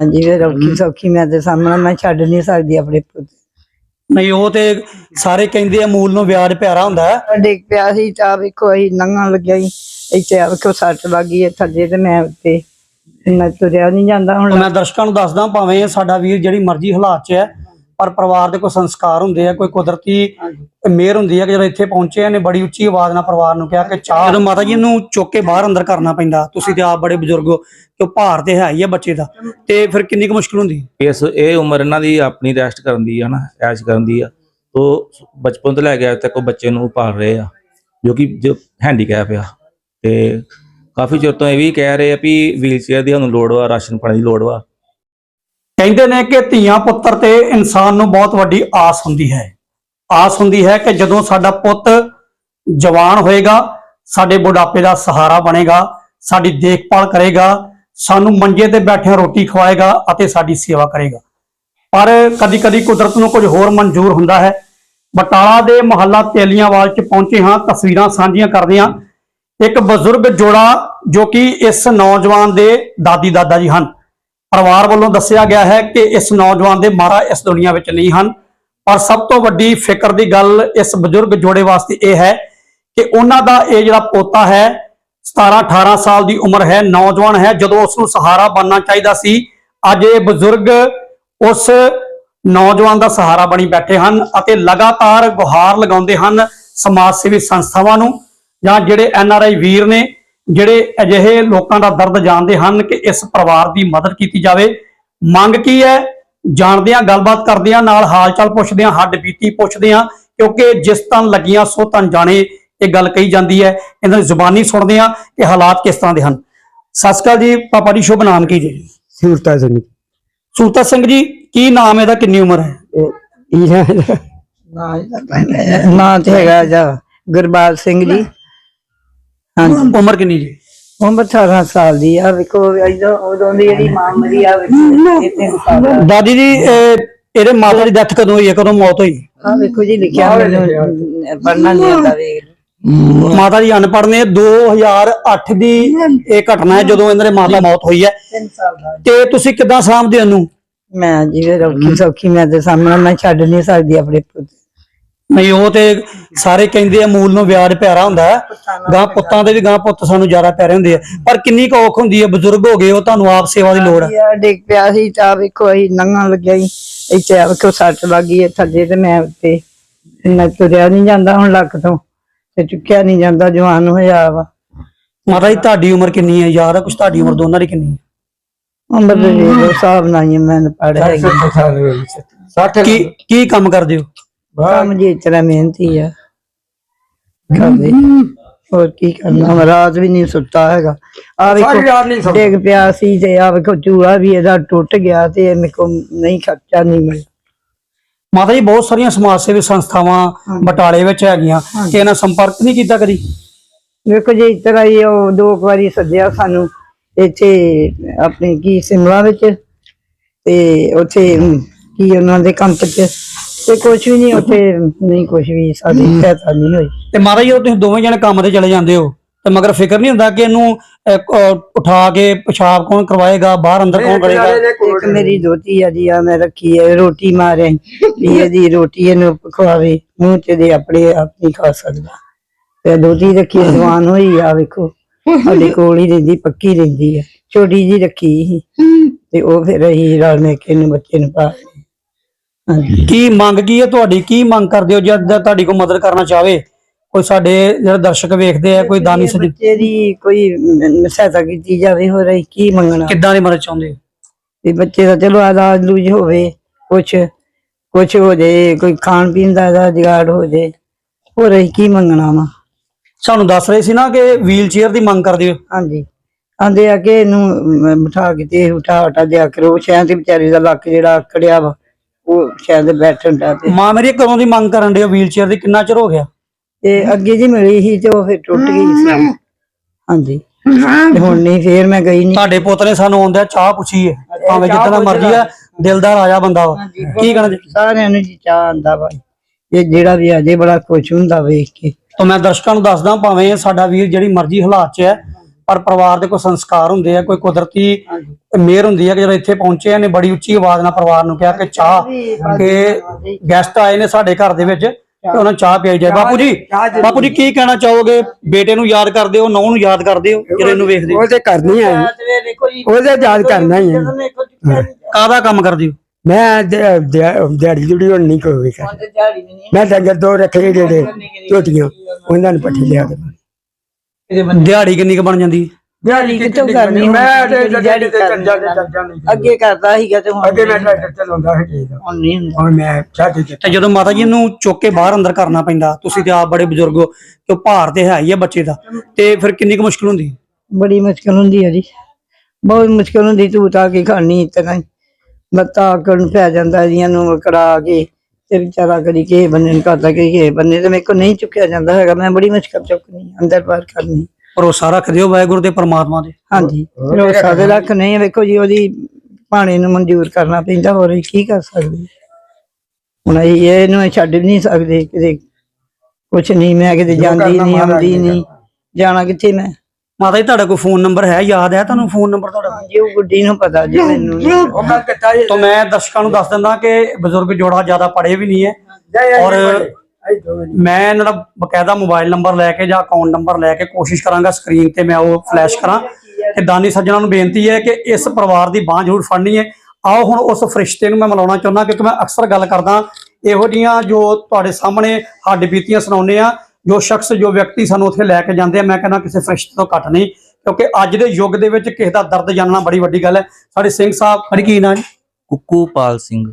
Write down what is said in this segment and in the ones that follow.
ਹਾਂਜੀ ਫਿਰ ਔਖੀ ਸੌਖੀ ਮੈਂ ਤੇ ਸਾਹਮਣੇ ਮੈਂ ਛੱਡ ਨਹੀਂ ਸਕਦੀ ਆਪਣੇ ਪੁੱਤ। ਨਹੀਂ ਉਹ ਤੇ ਸਾਰੇ ਕਹਿੰਦੇ ਆ ਮੂਲ ਨੂੰ ਵਿਆਜ ਪਿਆਰਾ ਹੁੰਦਾ ਹੈ। ਡਿੱਗ ਪਿਆ ਸੀ ਤਾਂ ਵੇਖੋ ਅਸੀਂ ਲੰਘਣ ਲੱਗਿਆ ਸੀ। ਇੱਥੇ ਆ ਵੇਖੋ ਸੱਟ ਲੱਗੀ ਹੈ ਥੱਲੇ ਤੇ ਮੈਂ ਉੱਤੇ। ਮੈਂ ਤੁਰਿਆ ਨਹੀਂ ਜਾਂਦਾ ਹੁਣ। ਮੈਂ ਦਰਸ਼ਕਾਂ ਨੂੰ ਦੱਸਦਾ ਭਾਵੇਂ ਸਾਡਾ ਵੀਰ ਜਿਹੜੀ ਮਰਜ਼ੀ ਹਾਲਾਤ 'ਚ ਹੈ ਪਰ ਪਰਿਵਾਰ ਦੇ ਕੋਈ ਸੰਸਕਾਰ ਹੁੰਦੇ ਆ ਕੋਈ ਕੁਦਰਤੀ ਮਿਹਰ ਹੁੰਦੀ ਹੈ ਕਿ ਜਦੋਂ ਇੱਥੇ ਪਹੁੰਚੇ ਨੇ ਬੜੀ ਉੱਚੀ ਆਵਾਜ਼ ਨਾਲ ਪਰਿਵਾਰ ਨੂੰ ਕਿਹਾ ਕਿ ਚਾਹ ਜਦੋਂ ਮਾਤਾ ਜੀ ਨੂੰ ਚੁੱਕ ਕੇ ਬਾਹਰ ਅੰਦਰ ਕਰਨਾ ਪੈਂਦਾ ਤੁਸੀਂ ਤੇ ਆਪ ਬੜੇ ਬਜ਼ੁਰਗ ਹੋ ਕਿ ਉਹ ਭਾਰ ਤੇ ਹੈ ਹੀ ਆ ਬੱਚੇ ਦਾ। ਤੇ ਫਿਰ ਕਿੰਨੀ ਕੁ ਮੁਸ਼ਕਲ ਹੁੰਦੀ? ਇਸ ਇਹ ਉਮਰ ਇਹਨਾਂ ਦੀ ਆਪਣੀ ਰੈਸਟ ਕਰਨ ਦੀ ਆ ਨਾ ਐਸ਼ ਕਰਨ ਦੀ ਆ। ਤੋ ਬਚਪਨ ਤੋਂ ਲੈ ਕੇ ਅੱਜ ਤੱਕ ਉਹ ਬੱਚੇ ਨੂੰ ਪਾਲ ਰਹੇ ਆ ਜੋ ਕਿ ਜੋ ਹੈਂਡੀਕੈਪ ਆ। ਤੇ ਕਾਫੀ ਚਿਰ ਤੋਂ ਇਹ ਵੀ ਕਹਿ ਰਹੇ ਆ ਵੀ ਵੀਲਚੇਅਰ ਦੀ ਸਾਨੂੰ ਲੋੜ ਵਾ ਰਾਸ਼ਨ ਪਾਣੀ ਦੀ ਲੋੜ ਵਾ। ਕਹਿੰਦੇ ਨੇ ਕਿ ਧੀਆਂ ਪੁੱਤਰ ਤੇ ਇਨਸਾਨ ਨੂੰ ਬਹੁਤ ਵੱਡੀ ਆਸ ਹੁੰਦੀ ਹੈ। ਆਸ ਹੁੰਦੀ ਹੈ ਕਿ ਜਦੋਂ ਸਾਡਾ ਪੁੱਤ ਜਵਾਨ ਹੋਏਗਾ, ਸਾਡੇ ਬੁਢਾਪੇ ਦਾ ਸਹਾਰਾ ਬਣੇਗਾ, ਸਾਡੀ ਦੇਖਭਾਲ ਕਰੇਗਾ, ਸਾਨੂੰ ਮੰਜੇ ਤੇ ਬੈਠਿਆਂ ਰੋਟੀ ਖਵਾਏਗਾ ਅਤੇ ਸਾਡੀ ਸੇਵਾ ਕਰੇਗਾ। ਪਰ ਕਦੀ-ਕਦੀ ਕੁਦਰਤ ਨੂੰ ਕੁਝ ਹੋਰ ਮਨਜ਼ੂਰ ਹੁੰਦਾ ਹੈ। ਬਟਾਲਾ ਦੇ ਮੁਹੱਲਾ ਤੇਲੀਆਂਵਾਲ ਚ ਪਹੁੰਚੇ ਹਾਂ, ਤਸਵੀਰਾਂ ਸਾਂਝੀਆਂ ਕਰਦੇ ਹਾਂ। ਇੱਕ ਬਜ਼ੁਰਗ ਜੋੜਾ ਜੋ ਕਿ ਇਸ ਨੌਜਵਾਨ ਦੇ ਦਾਦੀ ਦਾਦਾ ਜੀ ਹਨ। ਪਰਿਵਾਰ ਵੱਲੋਂ ਦੱਸਿਆ ਗਿਆ ਹੈ ਕਿ ਇਸ ਨੌਜਵਾਨ ਦੇ ਮਾਰਾ ਇਸ ਦੁਨੀਆ ਵਿੱਚ ਨਹੀਂ ਹਨ। ਪਰ ਸਭ ਤੋਂ ਵੱਡੀ ਫਿਕਰ ਦੀ ਗੱਲ ਇਸ ਬਜ਼ੁਰਗ ਜੋੜੇ ਵਾਸਤੇ ਇਹ ਹੈ ਕਿ ਉਹਨਾਂ ਦਾ ਇਹ ਜਿਹੜਾ ਪੋਤਾ ਹੈ 17 18 ਸਾਲ ਦੀ ਉਮਰ ਹੈ, ਨੌਜਵਾਨ ਹੈ, ਜਦੋਂ ਉਸ ਨੂੰ ਸਹਾਰਾ ਬਣਨਾ ਚਾਹੀਦਾ ਸੀ, ਅੱਜ ਇਹ ਬਜ਼ੁਰਗ ਉਸ ਨੌਜਵਾਨ ਦਾ ਸਹਾਰਾ ਬਣੀ ਬੈਠੇ ਹਨ ਅਤੇ ਲਗਾਤਾਰ ਗੁਹਾਰ ਲਗਾਉਂਦੇ ਹਨ ਸਮਾਜ ਸੇਵੀ ਸੰਸਥਾਵਾਂ ਨੂੰ ਜਾਂ ਜਿਹੜੇ ਐਨ ਆਰ ਆਈ ਵੀਰ ਨੇ ਜਿਹੜੇ ਅਜਿਹੇ ਲੋਕਾਂ ਦਾ ਦਰਦ ਜਾਣਦੇ ਹਨ ਕਿ ਇਸ ਪਰਿਵਾਰ ਦੀ ਮਦਦ ਕੀਤੀ ਜਾਵੇ। ਮੰਗ ਕੀ ਹੈ? ਜਾਣਦੇ ਹਾਂ ਗੱਲਬਾਤ ਕਰਦੇ ਹਾਂ ਨਾਲ ਹਾਲ ਚਾਲ ਪੁੱਛਦੇ ਹਾਂ ਹੱਡ ਬੀਤੀ ਪੁੱਛਦੇ ਹਾਂ ਕਿਉਂਕਿ ਜਿਸ ਤਨ ਲੱਗੀਆਂ ਸੋ ਤਨ ਜਾਣੇ ਇਹ ਗੱਲ ਕਹੀ ਜਾਂਦੀ ਹੈ। ਇਹਨਾਂ ਦੀ ਜ਼ੁਬਾਨੀ ਸੁਣਦੇ ਹਾਂ ਕਿ ਹਾਲਾਤ ਕਿਸ ਤਰ੍ਹਾਂ ਦੇ ਹਨ। ਸਤਿ ਸ਼੍ਰੀ ਅਕਾਲ ਜੀ ਪਾਪਾ ਜੀ ਸ਼ੁਭ ਨਾਮ ਕੀ ਜੀ? ਸੁਰਤਾ ਸਿੰਘ ਸੂਰਤਾ ਸਿੰਘ ਜੀ ਕੀ ਨਾਮ ਇਹਦਾ? ਕਿੰਨੀ ਉਮਰ ਹੈ? ਇਹ ਨਾ ਇਹਦਾ? ਨਾਂ ਤੇ ਹੈਗਾ ਜਾ ਗੁਰਬਾਲ ਸਿੰਘ ਜੀ। ਹਾਂਜੀ। ਉਮਰ ਕਿੰਨੀ ਜੀ? ਉਮਰ 18 ਸਾਲ ਦੀ ਆ ਵੇਖੋ ਇਦੋਂ ਉਦੋਂ ਦੀ ਜਿਹੜੀ ਮਾਂ ਮਰੀ ਆ ਵੇਖੋ ਦਾਦੀ ਜੀ ਇਹ- ਇਹਦੇ ਮਾਤਾ ਦੀ ਡੈਥ ਕਦੋਂ ਹੋਈ ਹੈ ਕਦੋਂ ਮੌਤ ਹੋਈ? ਆ ਵੇਖੋ ਜੀ ਲਿਖਿਆ ਮੈਨੂੰ ਪੜਨਾ ਨਹੀਂ ਆਉਂਦਾ ਵੇਖ ਲਓ। ਮਾਤਾ ਜੀ ਅਨਪੜ੍ਹ ਨੇ 2008 ਦੀ ਇਹ ਘਟਨਾ ਹੈ ਜਦੋਂ ਇਹਨਾਂ ਦੇ ਮਾਤਾ ਦੀ ਮੌਤ ਹੋਈ ਹੈ। ਤਿੰਨ ਸਾਲ ਦਾ। ਤੇ ਤੁਸੀਂ ਕਿੱਦਾਂ ਸਾਂਭਦੇ ਉਹਨੂੰ? ਮੈਂ ਜੀ ਫਿਰ ਔਖੀ ਸੌਖੀ ਮੈਂ ਤੇ ਸਾਹਮਣੇ ਮੈਂ ਛੱਡ ਨਹੀਂ ਸਕਦੀ ਆਪਣੇ ਪੁੱਤ ਨਹੀਂ ਉਹ ਤੇ ਸਾਰੇ ਕਹਿੰਦੇ ਆ ਮੂਲ ਨੂੰ ਵਿਆਜ ਪਿਆਰਾ ਹੁੰਦਾ ਹੈ। ਗਾਂ ਪੁੱਤਾਂ ਦੇ ਵੀ ਗਾਂ ਪੁੱਤ ਸਾਨੂੰ ਜ਼ਿਆਦਾ ਪਿਆਰੇ ਹੁੰਦੇ ਆ। ਪਰ ਕਿੰਨੀ ਕੁ ਔਖ ਹੁੰਦੀ ਹੈ ਬਜ਼ੁਰਗ ਹੋ ਗਏ ਉਹ ਤੁਹਾਨੂੰ ਆਪ ਸੇਵਾ ਦੀ ਲੋੜ ਹੈ। ਯਾਰ ਡਿੱਗ ਪਿਆ ਸੀ ਤਾਂ ਵੇਖੋ ਅਸੀਂ ਲੰਘਣ ਲੱਗਿਆ ਸੀ। ਇੱਥੇ ਆ ਵੇਖੋ ਸੱਟ ਲੱਗੀ ਹੈ ਥੱਲੇ ਤੇ ਮੈਂ ਉੱਤੇ। ਮੈਂ ਤੁਰਿਆ ਨਹੀਂ ਜਾਂਦਾ ਹੁਣ ਲੱਕ ਤੋਂ ਤੇ ਚੁੱਕਿਆ ਨਹੀਂ ਜਾਂਦਾ ਜਵਾਨ ਹੋਇਆ ਵਾ। ਮਾਤਾ ਜੀ ਤੁਹਾਡੀ ਉਮਰ ਕਿੰਨੀ ਹੈ? ਯਾਦ ਹੈ ਕੁਛ? ਤੁਹਾਡੀ ਉਮਰ ਦੋਨਾਂ ਦੀ ਕਿੰਨੀ ਹੈ? ਉਮਰ ਦੇ ਹਿਸਾਬ ਨਾਲ ਹੀ ਮੈਂ ਪੜਿਆ ਹੈਗੀ 60 ਕੀ ਕੀ ਕੰਮ ਕਰਦੇ ਹੋ? ਕੰਮ ਜੀ ਇਤਨਾ ਮਿਹਨਤੀ ਆ। ਕਰਦੇ ਹੋਰ ਕੀ ਕਰਨਾ? ਰਾਤ ਵੀ ਨਹੀਂ ਸੁੱਤਾ ਹੈਗਾ। ਆ ਸਾਰੀ ਰਾਤ ਨਹੀਂ ਵੇਖੋ ਸੌਂਦਾ। ਡਿੱਗ ਪਿਆ ਸੀ ਤੇ ਆ ਵੇਖੋ ਚੂੜਾ ਵੀ ਇਹਦਾ ਟੁੱਟ ਗਿਆ ਤੇ ਮੇਰੇ ਕੋ ਨਹੀਂ ਖਰਚਾ ਨਹੀਂ ਮਿਲਿਆ। ਮਾਤਾ ਜੀ ਬਹੁਤ ਸਾਰੀਆਂ ਸਮਾਜ ਸੇਵੀ ਸੰਸਥਾਵਾਂ ਬਟਾਲੇ ਵਿੱਚ ਹੈਗੀਆਂ। ਕਿ ਇਹਨਾਂ ਸੰਪਰਕ ਨਹੀਂ ਕੀਤਾ ਕਦੀ? ਵੇਖੋ ਜੀ ਇਸ ਤਰ੍ਹਾਂ ਹੀ ਉਹ ਦੋ ਕੁ ਵਾਰੀ ਸੱਦਿਆ ਸਾਨੂੰ। ਇੱਥੇ ਆਪਣੇ ਕੀ ਸਿਮਲਾ ਵਿੱਚ? ਤੇ ਉੱਥੇ ਕੀ ਉਹਨਾਂ ਦੇ ਕੰਪ ਚ? ਤੇ ਕੁਝ ਵੀ ਨਹੀਂ ਉੱਥੇ ਨਹੀਂ ਕੁਝ ਵੀ ਸਾਡੀ ਸਹਾਇਤਾ ਨਹੀਂ ਹੋਈ ਤੇ ਮਾਤਾ ਜੀ ਉਹ ਤੁਸੀਂ ਦੋਵੇਂ ਜਣੇ ਕੰਮ ਤੇ ਚਲੇ ਜਾਂਦੇ ਹੋ। ਤੇ ਮਗਰ ਫਿਕਰ ਨਹੀਂ ਹੁੰਦਾ ਕਿ ਇਹਨੂੰ ਅਹ, ਉਠਾ ਕੇ ਪਿਸ਼ਾਬ ਕੌਣ ਕਰਵਾਏਗਾ ਬਾਹਰ ਅੰਦਰ ਕੌਣ ਕਰੇਗਾ? ਇੱਕ ਮੇਰੀ ਦੋਤੀ ਆ ਜੀ ਆ ਮੈਂ ਰੱਖੀ ਹੈ ਰੋਟੀ ਮਾਰੇ ਵੀ ਇਹਦੀ ਰੋਟੀ ਇਹਨੂੰ ਖਵਾਵੇ ਮੂੰਹ ਚ ਦੇ ਆਪਣੇ ਆਪ ਨਹੀਂ ਖਾ ਸਕਦਾ। ਤੇ ਦੋਤੀ ਰੱਖੀ ਹੈ, ਜਵਾਨ ਹੋਈ ਆ ਵੇਖੋ। ਸਾਡੇ ਕੋਲ ਹੀ ਰਹਿੰਦੀ ਪੱਕੀ ਰਹਿੰਦੀ ਹੈ ਛੋਟੀ ਜੀ ਰੱਖੀ ਸੀ। ਤੇ ਉਹ ਫਿਰ ਅਸੀਂ ਰਲ ਮਿਲ ਕੇ ਨੂੰ ਬੱਚੇ ਨੂੰ ਪਾ ਕੀ ਮੰਗ ਕੀ ਹੈ ਤੁਹਾਡੀ? ਕੀ ਮੰਗ ਕਰਦੇ ਹੋ ਜਦ ਤੁਹਾਡੀ ਕੋਈ ਮਦਦ ਕਰਨਾ ਚਾਹਵੇ? ਕੋਈ ਸਾਡੇ ਜਿਹੜੇ ਦਰਸ਼ਕ ਵੇਖਦੇ ਆ ਕੋਈ ਦਾਨੀ ਸੱਜਣ। ਬੱਚੇ ਦੀ ਕੋਈ ਸਹਾਇਤਾ ਕੀਤੀ ਜਾਵੇ ਹੋਰ ਅਸੀਂ ਕੀ ਮੰਗਣਾ? ਕਿੱਦਾਂ ਦੀ ਮਦਦ ਚਾਹੁੰਦੇ ਹੋ? ਵੀ ਬੱਚੇ ਦਾ ਚਲੋ ਇਲਾਜ ਲੂਜ ਹੋਵੇ ਕੁਛ ਕੁਛ ਹੋ ਜੇ ਕੋਈ ਖਾਣ ਪੀਣ ਦਾ ਇਹਦਾ ਜੁਗਾੜ ਹੋ ਜੇ ਹੋਰ ਅਸੀਂ ਕੀ ਮੰਗਣਾ ਵਾ? ਸਾਨੂੰ ਦੱਸ ਰਹੇ ਸੀ ਨਾ ਕਿ ਵੀਲ ਚੇਅਰ ਦੀ ਮੰਗ ਕਰਦੇ ਹੋ। ਹਾਂਜੀ। ਆਂਦੇ ਆ ਕਿ ਇਹਨੂੰ ਬਿਠਾ ਕੇ ਤੇ ਉਠਾ ਉਠਾ ਦਿਆ ਕਰੋ। ਸ਼ਾਇਦ ਤੇ ਵਿਚਾਰੀ ਦਾ ਲੱਕ ਜਿਹੜਾ ਆਕੜਿਆ ਵਾ ਉਹ ਸ਼ਾਇਦ ਬੈਠਣ ਦਾ ਤੇ। ਮਾਂ ਮੇਰੀ ਕਦੋਂ ਦੀ ਮੰਗ ਕਰਨ ਦੇ ਵੀਲ ਚੇਅਰ ਦੀ ਕਿੰਨਾ ਚਿਰ ਹੋ ਗਿਆ? ਤੇ ਅੱਗੇ ਜੀ ਮਿਲੀ ਸੀ ਤੇ ਉਹ ਫਿਰ ਟੁੱਟ ਗਈ ਸੀ। ਹਾਂਜੀ। ਤੇ ਹੁਣ ਨਹੀਂ ਫੇਰ ਮੈਂ ਗਈ ਨਹੀਂ। ਤੁਹਾਡੇ ਪੁੱਤ ਨੇ ਸਾਨੂੰ ਆਉਂਦਿਆ ਚਾਹ ਪੁੱਛੀ ਹੈ ਭਾਵੇਂ ਜਿੱਦਾਂ ਦਾ ਮਰਜ਼ੀ ਆ ਦਿਲਦਾਰ ਆਇਆ ਬੰਦਾ ਵਾ। ਕੀ ਕਹਿਣਾ ਜੀ? ਸਾਰਿਆਂ ਨੂੰ ਜੀ ਚਾਹ ਆਂਦਾ ਵਾ। ਇਹ ਜਿਹੜਾ ਵੀ ਅਜੇ ਬੜਾ ਖੁਸ਼ ਹੁੰਦਾ ਵੇਖ ਕੇ। ਤਾਂ ਮੈਂ ਦਰਸ਼ਕਾਂ ਨੂੰ ਦੱਸਦਾ ਭਾਵੇਂ ਸਾਡਾ ਵੀਰ ਜਿਹੜੀ ਮਰਜ਼ੀ ਹਾਲਾਤ 'ਚ ਹੈ ਪਰ ਪਰਿਵਾਰ ਦੇ ਕੋਈ ਸੰਸਕਾਰ ਹੁੰਦੇ ਆ ਕੋਈ ਕੁਦਰਤੀ ਮਿਹਰ ਹੁੰਦੀ ਹੈ ਕਿ ਜਦੋਂ ਇੱਥੇ ਪਹੁੰਚੇ ਨੇ ਬੜੀ ਉੱਚੀ ਆਵਾਜ਼ ਨਾਲ ਪਰਿਵਾਰ ਨੂੰ ਕਿਹਾ ਕਿ ਚਾਹ ਕਿ ਗੈਸਟ ਆਏ ਨੇ ਸਾਡੇ ਘਰ ਦੇ ਵਿੱਚ ਤੇ ਉਹਨਾਂ ਨੂੰ ਚਾਹ ਪਿਆਈ ਜਾਏ। ਬਾਪੂ ਜੀ ਬਾਪੂ ਜੀ ਕੀ ਕਹਿਣਾ ਚਾਹੋਗੇ? ਬੇਟੇ ਨੂੰ ਯਾਦ ਕਰਦੇ ਹੋ ਨੌਂ ਨੂੰ ਯਾਦ ਕਰਦੇ ਹੋ? ਜਿਹੜੇ ਇਹਨੂੰ ਵੇਖਦੇ ਹੋ? ਉਹ ਤੇ ਕਰਨੀ ਹੈ ਉਹਦੇ ਯਾਦ ਕਰਨਾ ਹੀ ਹੈ। ਕਾਹਦਾ ਕੰਮ ਕਰਦੇ ਹੋ? ਮੈਂ ਦਿ- ਦਿ- ਦਿਹਾੜੀ ਜੁੜੀ ਹੁਣ ਨਹੀਂ ਕੋਈ ਕਰ ਮੈਂ ਡੰਗਰ ਦੋ ਰੱਖੇ ਜਿਹੜੇ ਝੋਟੀਆਂ ਉਹਨਾਂ ਨੂੰ ਪੱਠੀ ਲਿਆ ਦਿਹਾੜੀ ਕਿੰਨੀ ਕੁ ਬਣ ਜਾਂਦੀ? ਦਿਹਾੜੀ ਕਿੱਥੋਂ ਕਰਨੀ ਮੈਂ ਤੇ ਜਿਹੜੀ ਦਿਹਾੜੀ ਕਰਨੀ ਕਰਨੀ ਅੱਗੇ ਕਰਦਾ ਸੀਗਾ ਤੇ ਹੁਣ ਅੱਗੇ ਮੈਂ ਟਰੈਕਟਰ ਚਲਾਉਂਦਾ ਸੀ ਹੁਣ ਨਹੀਂ ਹੁੰਦਾ। ਹੁਣ ਮੈਂ ਕੇ ਤੇ ਜਦੋਂ ਮਾਤਾ ਜੀ ਨੂੰ ਚੁੱਕ ਕੇ ਬਾਹਰ ਅੰਦਰ ਕਰਨਾ ਪੈਂਦਾ ਤੁਸੀਂ ਤੇ ਆਪ ਬੜੇ ਬਜ਼ੁਰਗ ਹੋ ਉਹ ਭਾਰ ਤੇ ਹੈ ਹੀ ਹੈ ਬੱਚੇ ਦਾ। ਤੇ ਫਿਰ ਕਿੰਨੀ ਕੁ ਮੁਸ਼ਕਲ ਹੁੰਦੀ? ਬੜੀ ਮੁਸ਼ਕਲ ਹੁੰਦੀ ਹੈ ਜੀ। ਬਹੁਤ ਮੁਸ਼ਕਲ ਹੁੰਦੀ ਤੂੰ ਤਾਂ ਕੀ ਖਾਣੀ ਇਤਨਾ ਬੱਤਾ ਆਕਣ ਪੈ ਜਾਂਦਾ ਜੀਆਂ ਨੂੰ ਕਰਾ ਕੇ। ਤੇ ਵਿਚਾਰਾ ਕਦੀ ਕਿਸੇ ਬੰਨੇ ਨੂੰ ਕਰਦਾ ਕਦੀ ਕਿਸੇ ਬੰਨੇ ਤੇ ਮੇਰੇ ਕੋ ਨਹੀਂ ਚੁੱਕਿਆ ਜਾਂਦਾ ਹੈਗਾ ਮੈਂ ਬੜੀ ਮੁਸ਼ਕਲ ਚੁੱਕਣੀ ਅੰਦਰ ਬਾਹਰ ਕਰਨੀ। ਭਰੋਸਾ ਰੱਖਦੇ ਹੋ ਵਾਹਿਗੁਰੂ ਤੇ ਪਰਮਾਤਮਾ ਦੇ। ਹਾਂਜੀ। ਭਰੋਸਾ ਦੇ ਰੱਖ ਨਹੀਂ ਵੇਖੋ ਜੀ ਉਹਦੀ ਪਾਣੀ ਨੂੰ ਮਨਜ਼ੂਰ ਕਰਨਾ ਪੈਂਦਾ ਹੋਰ ਕੀ ਕਰ ਸਕਦੇ ਹੁਣ ਅਸੀਂ ਇਹਨੂੰ ਛੱਡ ਵੀ ਨਹੀਂ ਸਕਦੇ ਕਿਤੇ ਕੁਛ ਨਹੀਂ ਮੈਂ ਕਿਤੇ ਜਾਂਦੀ ਨਹੀਂ ਆਉਂਦੀ ਨਹੀਂ ਜਾਣਾ ਕਿੱਥੇ ਮੈਂ? ਮਾਤਾ ਜੀ ਤੁਹਾਡਾ ਕੋਈ ਫੋਨ ਨੰਬਰ ਹੈ? ਯਾਦ ਹੈ ਤੁਹਾਨੂੰ ਫੋਨ ਨੰਬਰ ਤੁਹਾਡਾ? ਜੀ ਉਹ ਗੁੱਡੀ ਨੂੰ ਪਤਾ ਜੀ ਮੈਨੂੰ ਨਹੀਂ ਉਹ ਮੈਂ ਕਿਤਾ ਤਾਂ ਮੈਂ ਦਰਸ਼ਕਾਂ ਨੂੰ ਦੱਸ ਦਿੰਦਾ ਕਿ ਬਜ਼ੁਰਗ ਜੋੜਾ ਜ਼ਿਆਦਾ ਪੜ੍ਹੇ ਵੀ ਨਹੀਂ ਹੈ। ਔਰ ਮੈਂ ਇਹਨਾਂ ਦਾ ਬਕਾਇਦਾ ਮੋਬਾਈਲ ਨੰਬਰ ਲੈ ਕੇ ਜਾਂ ਅਕਾਊਂਟ ਨੰਬਰ ਲੈ ਕੇ ਕੋਸ਼ਿਸ਼ ਕਰਾਂਗਾ ਸਕਰੀਨ ਤੇ ਮੈਂ ਉਹ ਫਲੈਸ਼ ਕਰਾਂ। ਕਿ ਦਾਨੀ ਸੱਜਣਾ ਨੂੰ ਬੇਨਤੀ ਹੈ ਕਿ ਇਸ ਪਰਿਵਾਰ ਦੀ ਬਾਂਹ ਜ਼ਰੂਰ ਫੜਨੀ ਹੈ। ਆਓ ਹੁਣ ਉਸ ਫਰਿਸ਼ਤੇ ਨੂੰ ਮੈਂ ਮਿਲਾਉਣਾ ਚਾਹੁੰਦਾ ਕਿਉਂਕਿ ਮੈਂ ਅਕਸਰ ਗੱਲ ਕਰਦਾ ਇਹੋ ਜੀਆਂ ਜੋ ਤੁਹਾਡੇ ਸਾਹਮਣੇ ਹੱਡ ਬੀਤੀਆਂ ਸੁਣਾਉਂਦੇ ਆ ਜੋ ਸ਼ਖਸ ਜੋ ਵਿਅਕਤੀ ਸਾਨੂੰ ਉੱਥੇ ਲੈ ਕੇ ਜਾਂਦੇ ਆ ਮੈਂ ਕਹਿੰਦਾ ਕਿਸੇ ਫਰਿਸ਼ਤੇ ਤੋਂ ਘੱਟ ਨਹੀਂ ਕਿਉਂਕਿ ਅੱਜ ਦੇ ਯੁੱਗ ਦੇ ਵਿੱਚ ਕਿਸੇ ਦਾ ਦਰਦ ਜਾਣਨਾ ਬੜੀ ਵੱਡੀ ਗੱਲ ਹੈ। ਸਾਡੇ ਸਿੰਘ ਸਾਹਿਬ ਬੜੀ ਕੀ ਨਾਂ ਜੀ? ਕੁੱਕੂ ਪਾਲ ਸਿੰਘ।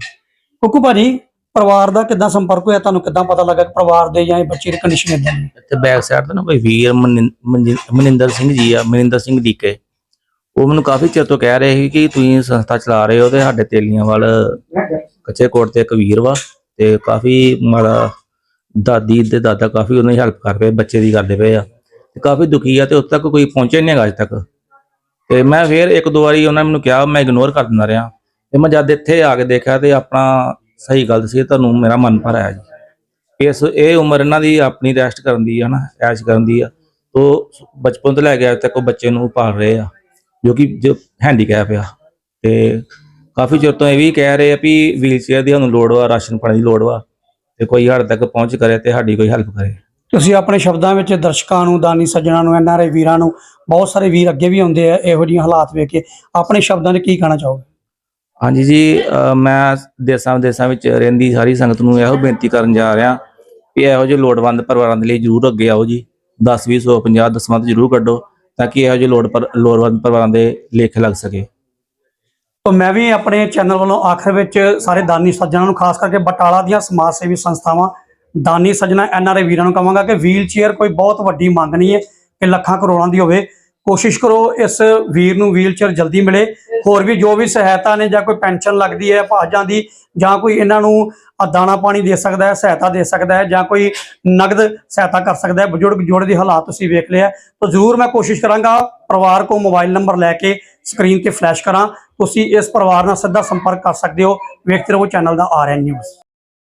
ਕੁੱਕੂ ਭਾਜੀ ਪਰਿਵਾਰ ਦਾ ਕਿੱਦਾਂ ਸੰਪਰਕ ਹੋਇਆ? ਤੁਹਾਨੂੰ ਕਿੱਦਾਂ ਪਤਾ ਲੱਗਾ ਕਿ ਪਰਿਵਾਰ ਦੇ ਜਾਂ ਬੱਚੇ ਦੀ ਕੰਡੀਸ਼ਨ ਇਦਾਂ ਦੀ ਹੈ? ਇੱਥੇ ਬੈਕ ਸਾਈਡ ਤੇ ਨਾ ਕੋਈ ਵੀਰ ਮਨਿੰ- ਮਨਿੰ- ਮਨਿੰਦਰ ਸਿੰਘ ਜੀ ਆ ਮਨਿੰਦਰ ਸਿੰਘ ਡੀਕੇ। ਉਹ ਮੈਨੂੰ ਕਾਫੀ ਚਿਰ ਤੋਂ ਕਹਿ ਰਹੇ ਸੀ ਕਿ ਤੁਸੀਂ ਸੰਸਥਾ ਚਲਾ ਰਹੇ ਹੋ ਤੇ ਸਾਡੇ ਤੇਲੀਆਂ ਵੱਲ ਕੱਚੇ ਕੋਟ ਤੇ ਇੱਕ ਵੀਰ ਵਾ ਤੇ ਕਾਫੀ ਮਾਰਾ ਦਾਦੀ ਤੇ ਦਾਦਾ ਕਾਫੀ ਉਹਨਾਂ ਦੀ ਹੈਲਪ ਕਰ ਰਹੇ, ਬੱਚੇ ਦੀ ਕਰਦੇ ਪਏ ਆ। ਤੇ ਕਾਫੀ ਦੁਖੀ ਆ ਤੇ ਉੱਥੇ ਤੱਕ ਕੋਈ ਪਹੁੰਚਿਆ ਨਹੀਂ ਹੈਗਾ ਅਜੇ ਤੱਕ। ਤੇ ਮੈਂ ਫਿਰ ਇੱਕ ਦੋ ਵਾਰੀ ਉਹਨਾਂ ਨੇ ਮੈਨੂੰ ਕਿਹਾ, ਮੈਂ ਇਗਨੋਰ ਕਰ ਦਿੰਦਾ ਰਿਹਾ। ਤੇ ਮੈਂ ਜਦ ਇੱਥੇ ਆ ਕੇ ਦੇਖਿਆ ਤੇ ਆਪਣਾ ਸਹੀ ਗੱਲ ਸੀ, ਤੁਹਾਨੂੰ ਮੇਰਾ ਮਨ ਭਰ ਆਇਆ ਜੀ। ਇਸ, ਇਹ ਉਮਰ ਇਹਨਾਂ ਦੀ ਆਪਣੀ ਰੈਸਟ ਕਰਨ ਦੀ ਹੈ ਨਾ, ਐਸ਼ ਕਰਨ ਦੀ ਆ। ਤੋ ਬਚਪਨ ਤੋਂ ਲੈ ਕੇ ਅੱਜ ਤੱਕ ਉਹ ਬੱਚੇ ਨੂੰ ਪਾਲ ਰਹੇ ਆ, ਜੋ ਕਿ ਜੋ ਹੈਂਡੀਕੈਪ ਆ। ਤੇ ਕਾਫੀ ਚਿਰ ਤੋਂ ਇਹ ਵੀ ਕਹਿ ਰਹੇ ਆ ਵੀ ਵੀਲਚੇਅਰ ਦੀ ਸਾਨੂੰ ਲੋੜ ਵਾ, ਰਾਸ਼ਨ ਪਾਣੀ ਦੀ ਲੋੜ ਵਾ। ਤੇ ਕੋਈ ਸਾਡੇ ਤੱਕ ਪਹੁੰਚ ਕਰੇ ਤੇ ਸਾਡੀ ਕੋਈ ਹੈਲਪ ਕਰੇ। ਤੁਸੀਂ ਆਪਣੇ ਸ਼ਬਦਾਂ ਵਿੱਚ ਦਰਸ਼ਕਾਂ ਨੂੰ ਦਾਨੀ ਸੱਜਣਾ ਨੂੰ ਐਨਆਰਆਈ ਵੀਰਾਂ ਨੂੰ ਬਹੁਤ ਸਾਰੇ ਵੀਰ ਅੱਗੇ ਵੀ ਆਉਂਦੇ ਆ ਇਹੋ ਜਿਹੇ ਹਾਲਾਤ ਵੇਖ ਕੇ ਆਪਣੇ ਸ਼ਬਦਾਂ 'ਚ ਕੀ ਕਹਿਣਾ ਚਾਹੋਗੇ? ਹਾਂਜੀ ਜੀ ਮੈਂ ਦੇਸਾਂ ਵਿਦੇਸਾਂ ਵਿੱਚ ਰਹਿੰਦੀ ਸਾਰੀ ਸੰਗਤ ਨੂੰ ਇਹੋ ਬੇਨਤੀ ਕਰਨ ਜਾ ਰਿਹਾ ਕਿ ਇਹੋ ਜਿਹੇ ਲੋੜਵੰਦ ਪਰਿਵਾਰਾਂ ਦੇ ਲਈ ਜਰੂਰ ਅੱਗੇ ਆਓ ਜੀ। 10 20 50 ਦਸਵਾਂ ਤੋਂ ਜਰੂਰ ਕੱਢੋ ਤਾਂ ਕਿ ਇਹੋ ਜਿਹੇ ਲੋੜ ਪਰ ਲੋੜਵੰਦ ਪਰਿਵਾਰਾਂ ਦੇ ਲੇਖ ਲੱਗ ਸਕੇ। ਤਾਂ ਮੈਂ ਵੀ ਆਪਣੇ ਚੈਨਲ ਵੱਲੋਂ ਆਖਰ ਵਿੱਚ ਸਾਰੇ ਦਾਨੀ ਸੱਜਣਾਂ ਨੂੰ ਖਾਸ ਕਰਕੇ ਬਟਾਲਾ ਦੀਆਂ ਸਮਾਜ ਸੇਵੀ ਸੰਸਥਾਵਾਂ, ਦਾਨੀ ਸੱਜਣਾ ਐਨਆਰਆਈ ਵੀਰਾਂ ਨੂੰ ਕਹਾਂਗਾ ਕਿ ਵੀਲ ਚੇਅਰ ਕੋਈ ਬਹੁਤ ਵੱਡੀ ਮੰਗ ਨਹੀਂ ਹੈ ਕਿ ਲੱਖਾਂ ਕਰੋੜਾਂ ਦੀ ਹੋਵੇ। ਕੋਸ਼ਿਸ਼ ਕਰੋ ਇਸ ਵੀਰ ਨੂੰ ਵੀਲਚੇਅਰ ਜਲਦੀ ਮਿਲੇ। ਹੋਰ ਵੀ ਜੋ ਵੀ ਸਹਾਇਤਾ ਨੇ ਜਾਂ ਕੋਈ ਪੈਨਸ਼ਨ ਲੱਗਦੀ ਹੈ ਭਾਜਾਂ ਦੀ ਜਾਂ ਕੋਈ ਇਹਨਾਂ ਨੂੰ ਦਾਣਾ ਪਾਣੀ ਦੇ ਸਕਦਾ ਹੈ, ਸਹਾਇਤਾ ਦੇ ਸਕਦਾ ਹੈ ਜਾਂ ਕੋਈ ਨਗਦ ਸਹਾਇਤਾ ਕਰ ਸਕਦਾ ਹੈ। ਬਜ਼ੁਰਗ ਜੋੜੇ ਦੇ ਹਾਲਾਤ ਤੁਸੀਂ ਵੇਖ ਲਿਆ। ਤਾਂ ਜ਼ਰੂਰ ਮੈਂ ਕੋਸ਼ਿਸ਼ ਕਰਾਂਗਾ ਪਰਿਵਾਰ ਕੋ ਮੋਬਾਈਲ ਨੰਬਰ ਲੈ ਕੇ ਸਕਰੀਨ ਤੇ ਫਲੈਸ਼ ਕਰਾਂ। ਤੁਸੀਂ ਇਸ ਪਰਿਵਾਰ ਨਾਲ ਸਿੱਧਾ ਸੰਪਰਕ ਕਰ ਸਕਦੇ ਹੋ। ਵੇਖਦੇ ਰਹੋ, ਚੈਨਲ ਦਾ ਆਰਐਨ ਨਿਊਜ਼।